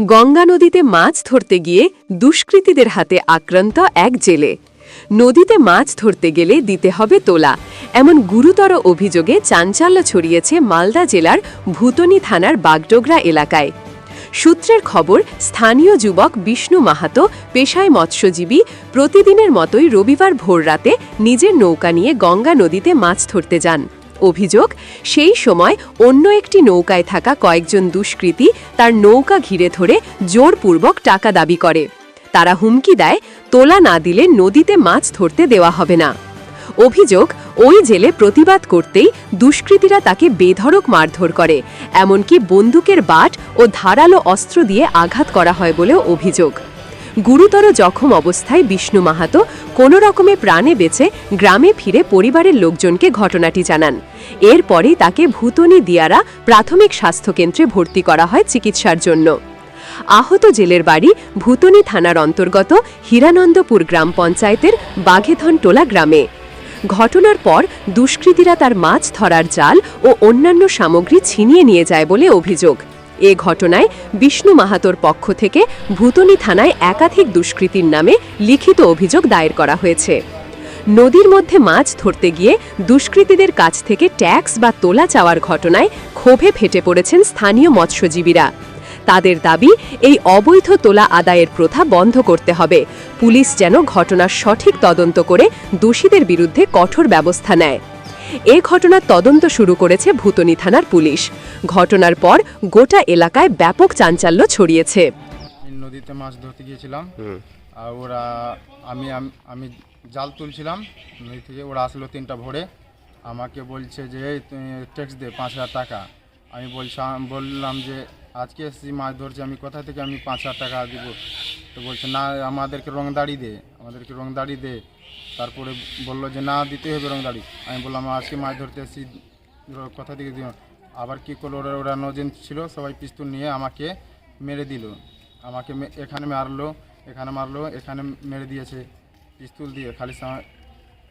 গঙ্গা নদীতে মাছ ধরতে গিয়ে দুষ্কৃতীদের হাতে আক্রান্ত এক জেলে। নদীতে মাছ ধরতে গেলে দিতে হবে তোলা। এমন গুরুতর অভিযোগে চাঞ্চল্য ছড়িয়েছে মালদা জেলার ভুতনি থানার বাগডোগরা এলাকায়। সূত্রের খবর, স্থানীয় যুবক বিষ্ণু মাহাতো পেশায় মৎস্যজীবী, প্রতিদিনের মতোই রবিবার ভোররাতে নিজের নৌকা নিয়ে গঙ্গা নদীতে মাছ ধরতে যান। অভিযোগ, সেই সময় অন্য একটি নৌকায় থাকা কয়েকজন দুষ্কৃতী তার নৌকা ঘিরে ধরে জোরপূর্বক টাকা দাবি করে। তারা হুমকি দেয়, তোলা না দিলে নদীতে মাছ ধরতে দেওয়া হবে না। অভিযোগ, ওই জেলে প্রতিবাদ করতেই দুষ্কৃতীরা তাকে বেধড়ক মারধর করে, এমনকি বন্দুকের বাট ও ধারালো অস্ত্র দিয়ে আঘাত করা হয় বলেও অভিযোগ। গুরুতর জখম অবস্থায় বিষ্ণু মাহাতো কোনো রকমে প্রাণে বেঁচে গ্রামে ফিরে পরিবারের লোকজনকে ঘটনাটি জানান। এরপরেই তাকে ভূতনি দিয়ারা প্রাথমিক স্বাস্থ্যকেন্দ্রে ভর্তি করা হয় চিকিৎসার জন্য। আহত জেলের বাড়ি ভূতনি থানার অন্তর্গত হীরানন্দপুর গ্রাম পঞ্চায়েতের বাঘেধনটোলা গ্রামে। ঘটনার পর দুষ্কৃতীরা তার মাছ ধরার জাল ও অন্যান্য সামগ্রী ছিনিয়ে নিয়ে যায় বলে অভিযোগ। এ ঘটনায় বিষ্ণু মাহাতোর পক্ষ থেকে ভূতনি থানায় একাধিক দুষ্কৃতীর নামে লিখিত অভিযোগ দায়ের করা হয়েছে। নদীর মধ্যে মাছ ধরতে গিয়ে দুষ্কৃতীদের কাছ থেকে ট্যাক্স বা তোলা চাওয়ার ঘটনায় ক্ষোভে ফেটে পড়েছেন স্থানীয় মৎস্যজীবীরা। তাদের দাবি, এই অবৈধ তোলা আদায়ের প্রথা বন্ধ করতে হবে। পুলিশ যেন ঘটনার সঠিক তদন্ত করে দোষীদের বিরুদ্ধে কঠোর ব্যবস্থা নেয়। এ ঘটনার তদন্ত শুরু করেছে ভূতনি থানার পুলিশ। ঘটনার পর গোটা এলাকায় ব্যাপক চাঞ্চল্য ছড়িয়েছে। নদীতে মাছ ধরতে গিয়েছিলাম। আর ওরা আমি আমি জাল তুলছিলাম। নদী থেকে ওরা আসলো তিনটা ভোরে। আমাকে বলছে যে ট্যাক্স দে পাঁচ হাজার টাকা। আমি বলছিলাম বললাম যে আজকে এসেছি মাছ ধরছি আমি কোথা থেকে আমি পাঁচ হাজার টাকা দিব? তো বলছে না আমাদেরকে রং দাড়ি দে আমাদেরকে রং দাড়ি দে। তারপরে বলল যে না দিতে হবে রং দাড়ি। আমি বললাম আজকে মাছ ধরতে এসেছি কোথা থেকে দিব আবার কী করল ওরা ওরা নজেন ছিল সবাই পিস্তল নিয়ে আমাকে মেরে দিল। আমাকে এখানে মারলো এখানে মারলো এখানে মেরে দিয়েছে পিস্তল দিয়ে খালি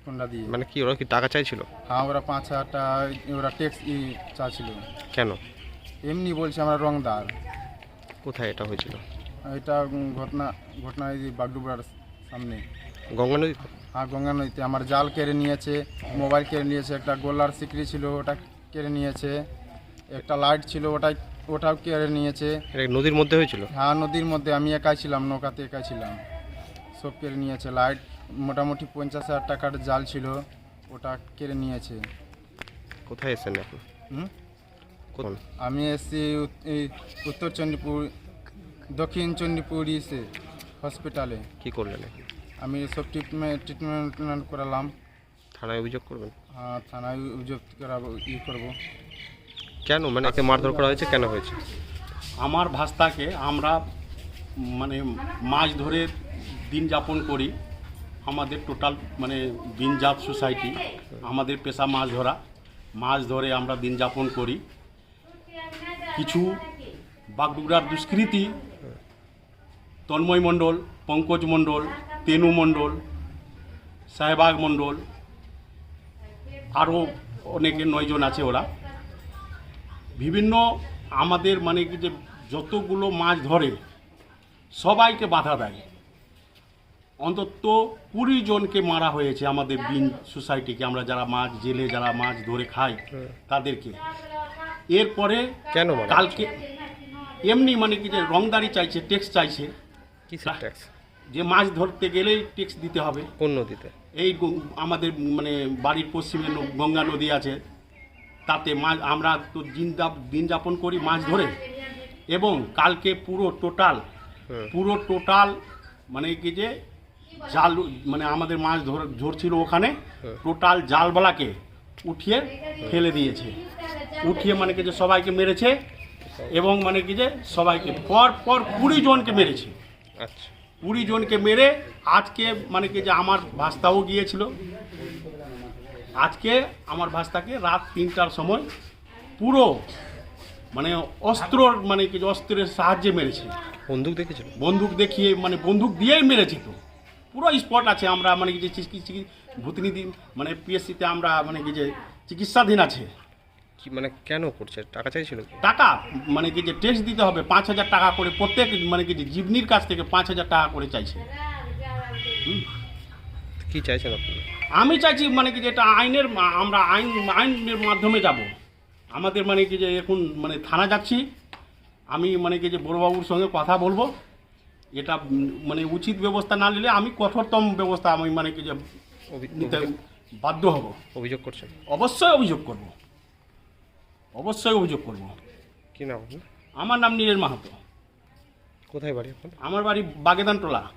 কোনটা দিয়ে। মানে কি ওরা কি টাকা চাইছিল? হ্যাঁ ওরা পাঁচ হাজার টাকা ওরা ট্যাক্স ই চাচ্ছিল কেন? এমনি বলছে আমরা রংদার। কোথায় এটা হয়েছিল? এটা ঘটনা ঘটনা এই যে বাগডুবরার সামনে। গঙ্গা নদী হ্যাঁ গঙ্গা নদীতে। আমার জাল কেড়ে নিয়েছে মোবাইল কেড়ে নিয়েছে একটা গোলার সিকড়ি ছিল ওটা কেড়ে নিয়েছে একটা লাইট ছিল ওটাই ওটাও কেড়ে নিয়েছে। নদীর মধ্যে হয়েছিল? হ্যাঁ নদীর মধ্যে আমি একাই ছিলাম নৌকাতে একাই ছিলাম। সব কেড়ে নিয়েছে লাইট মোটামুটি পঞ্চাশ হাজার টাকার জাল ছিল ওটা কেড়ে নিয়েছে। কোথায় এসেছেন এখন হুম? আমি এসছি এই উত্তর চণ্ডীপুর দক্ষিণ চণ্ডীপুর ইসে হসপিটালে। কি করলেন? আমি সব ট্রিটমেন্ট ট্রিটমেন্ট করালাম। থানায় অভিযোগ করবেন? আহ, থানায় অভিযোগ করাবো ই করব। কেন? মানে একে মারধর করা হয়েছে কেন হয়েছে? আমার ভাস্তাকে আমরা মানে মাছ ধরে দিন যাপন করি। আমাদের টোটাল মানে দিনজাত সোসাইটি আমাদের পেশা মাছ ধরা। মাছ ধরে আমরা দিন যাপন করি। কিছু বাগডুগরার দুষ্কৃতি তন্ময় মণ্ডল পঙ্কজ মণ্ডল তেনু মণ্ডল সাহেবাগ মণ্ডল আরও অনেকে নয়জন আছে ওরা। বিভিন্ন আমাদের মানে কি যে যতগুলো মাছ ধরে সবাইকে বাধা দেয়। অন্তত কুড়ি জনকে মারা হয়েছে আমাদের বিন সোসাইটিকে আমরা যারা মাছ জেলে যারা মাছ ধরে খাই তাদেরকে। এরপরে কেন কালকে এমনি মানে কি যে রংদারি চাইছে ট্যাক্স চাইছে। কিসের ট্যাক্স যে মাছ ধরতে গেলেই ট্যাক্স দিতে হবে। কোন নদীতে? এই গং- আমাদের মানে বাড়ির পশ্চিমে ন- গঙ্গা নদী আছে। তাতে মাছ আমরা তো দিন যাপ- দিন যাপন করি মাছ ধরে। এবং কালকে পুরো টোটাল হুম। পুরো টোটাল মানে কি যে জাল মানে আমাদের মাছ ধর ধরছিল ওখানে। টোটাল জালবালাকে উঠিয়ে ফেলে দিয়েছে। উঠিয়ে মানে কি যে সবাইকে মেরেছে এবং মানে কি যে সবাইকে পর পর কুড়ি জনকে মেরেছে। আচ্ছা। কুড়ি জনকে মেরে আজকে মানে কি যে আমার ভাস্তাও গিয়েছিল। আজকে আমার ভাস্তাকে রাত তিনটার সময় পুরো মানে অস্ত্রর মানে কি যে অস্ত্রের সাহায্যে মেরেছে। বন্দুক দেখেছিল? বন্দুক দেখিয়ে মানে বন্দুক দিয়েই মেরেছে তো। পুরো স্পট আছে আমরা মানে কি ভূতনিধি মানে পিএসসিতে আমরা মানে কি যে চিকিৎসাধীন আছে। কি মানে কেন করছে? টাকা চাইছিল কি? টাকা মানে কি যে ট্যাক্স দিতে হবে পাঁচ হাজার টাকা করে প্রত্যেক মানে কি যে জীবনির কাছ থেকে পাঁচ হাজার টাকা করে চাইছে। কি চাইছেন আপনি? আমি চাইছি মানে কি যে এটা আইনের মা- আমরা আইন আইনের মাধ্যমে যাব। আমাদের মানে কি যে এখন মানে থানা যাচ্ছি। আমি মানে কি যে বড়বাবুর সঙ্গে কথা বলব। এটা উম, মানে উচিত ব্যবস্থা না নিলে আমি কঠোরতম ব্যবস্থা আমি মানে কি যে নিতে বাধ্য হব। অভিযোগ করছেন। অবশ্যই অভিযোগ করব। অবশ্যই অভিযোগ করব। কি নাম আপনার? আমার নাম নীলের মাহাতো। কোথায় বাড়ি আপনার? আমার বাড়ি বাগেদান টোলা